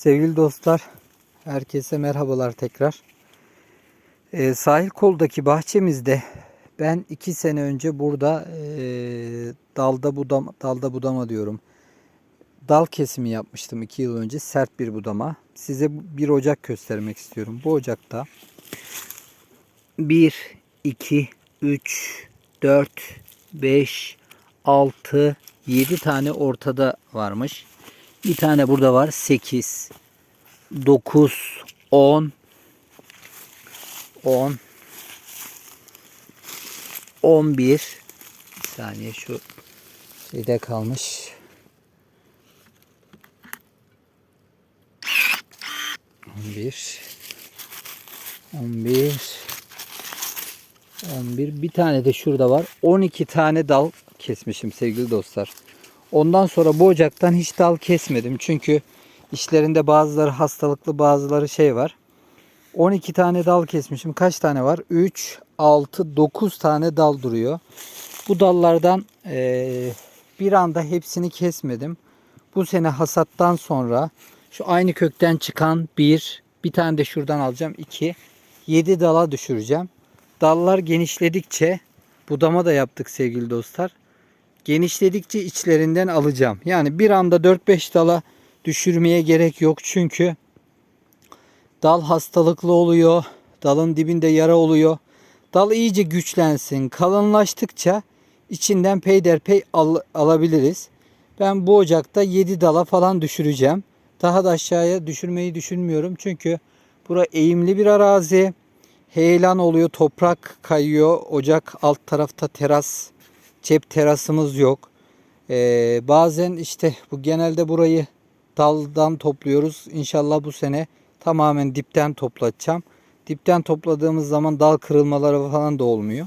Sevgili dostlar, herkese merhabalar tekrar. Ee, sahil koldaki bahçemizde ben iki sene önce burada ee, dalda budama, dalda budama diyorum. Dal kesimi yapmıştım iki yıl önce sert bir budama. Size bir ocak göstermek istiyorum. Bu ocakta 1, 2, 3, 4, 5, 6, 7 tane ortada varmış. Bir tane burada var. 8, 9, 10, 10, 11. Bir saniye şu şeyde kalmış. 11 11 11 bir tane de şurada var. 12 tane dal kesmişim sevgili dostlar. Ondan sonra bu ocaktan hiç dal kesmedim. Çünkü işlerinde bazıları hastalıklı bazıları şey var. 12 tane dal kesmişim. Kaç tane var? 3, 6, 9 tane dal duruyor. Bu dallardan eee, bir anda hepsini kesmedim. Bu sene hasattan sonra şu aynı kökten çıkan bir, bir tane de şuradan alacağım. 2, 7 dala düşüreceğim. Dallar genişledikçe budama da yaptık sevgili dostlar genişledikçe içlerinden alacağım. Yani bir anda 4-5 dala düşürmeye gerek yok. Çünkü dal hastalıklı oluyor. Dalın dibinde yara oluyor. Dal iyice güçlensin. Kalınlaştıkça içinden peyderpey al, alabiliriz. Ben bu ocakta 7 dala falan düşüreceğim. Daha da aşağıya düşürmeyi düşünmüyorum. Çünkü bura eğimli bir arazi. Heyelan oluyor, toprak kayıyor. Ocak alt tarafta teras cep terasımız yok. Ee, bazen işte bu genelde burayı daldan topluyoruz. İnşallah bu sene tamamen dipten toplatacağım. Dipten topladığımız zaman dal kırılmaları falan da olmuyor.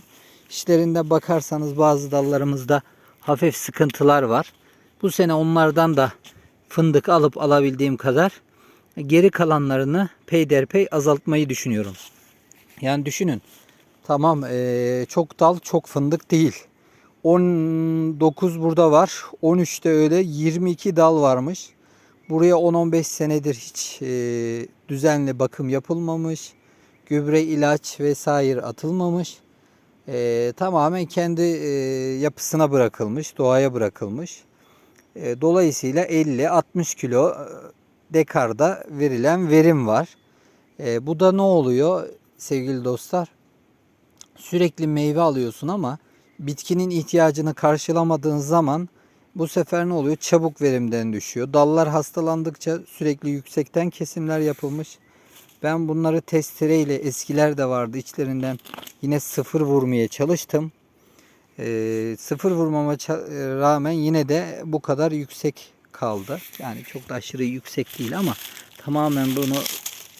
İşlerinde bakarsanız bazı dallarımızda hafif sıkıntılar var. Bu sene onlardan da fındık alıp alabildiğim kadar geri kalanlarını peyderpey azaltmayı düşünüyorum. Yani düşünün. Tamam ee, çok dal çok fındık değil. 19 burada var. 13'te öyle 22 dal varmış. Buraya 10-15 senedir hiç e, düzenli bakım yapılmamış. Gübre, ilaç vesaire atılmamış. E, tamamen kendi e, yapısına bırakılmış, doğaya bırakılmış. E, dolayısıyla 50-60 kilo e, dekarda verilen verim var. E, bu da ne oluyor sevgili dostlar? Sürekli meyve alıyorsun ama bitkinin ihtiyacını karşılamadığın zaman bu sefer ne oluyor? Çabuk verimden düşüyor. Dallar hastalandıkça sürekli yüksekten kesimler yapılmış. Ben bunları testereyle eskiler de vardı. İçlerinden yine sıfır vurmaya çalıştım. E, sıfır vurmama rağmen yine de bu kadar yüksek kaldı. Yani çok da aşırı yüksek değil ama tamamen bunu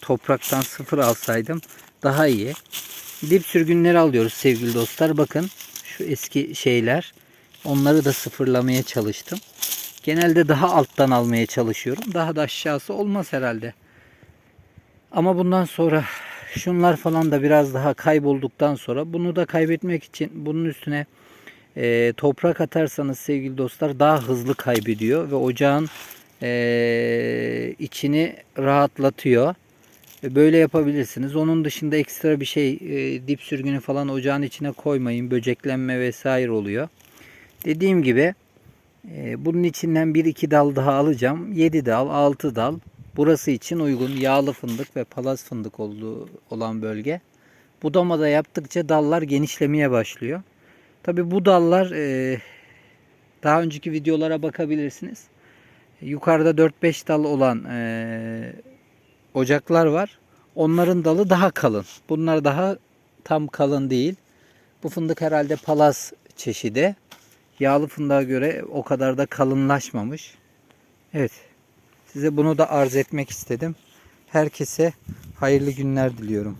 topraktan sıfır alsaydım daha iyi. Dip sürgünleri alıyoruz sevgili dostlar. Bakın şu eski şeyler. Onları da sıfırlamaya çalıştım. Genelde daha alttan almaya çalışıyorum. Daha da aşağısı olmaz herhalde. Ama bundan sonra şunlar falan da biraz daha kaybolduktan sonra bunu da kaybetmek için bunun üstüne e, toprak atarsanız sevgili dostlar daha hızlı kaybediyor ve ocağın e, içini rahatlatıyor. Böyle yapabilirsiniz. Onun dışında ekstra bir şey e, dip sürgünü falan ocağın içine koymayın. Böceklenme vesaire oluyor. Dediğim gibi e, bunun içinden bir iki dal daha alacağım. 7 dal, 6 dal. Burası için uygun yağlı fındık ve palaz fındık olduğu olan bölge. Budamada yaptıkça dallar genişlemeye başlıyor. Tabi bu dallar e, daha önceki videolara bakabilirsiniz. Yukarıda 4-5 dal olan e, ocaklar var. Onların dalı daha kalın. Bunlar daha tam kalın değil. Bu fındık herhalde palaz çeşidi. Yağlı fındığa göre o kadar da kalınlaşmamış. Evet. Size bunu da arz etmek istedim. Herkese hayırlı günler diliyorum.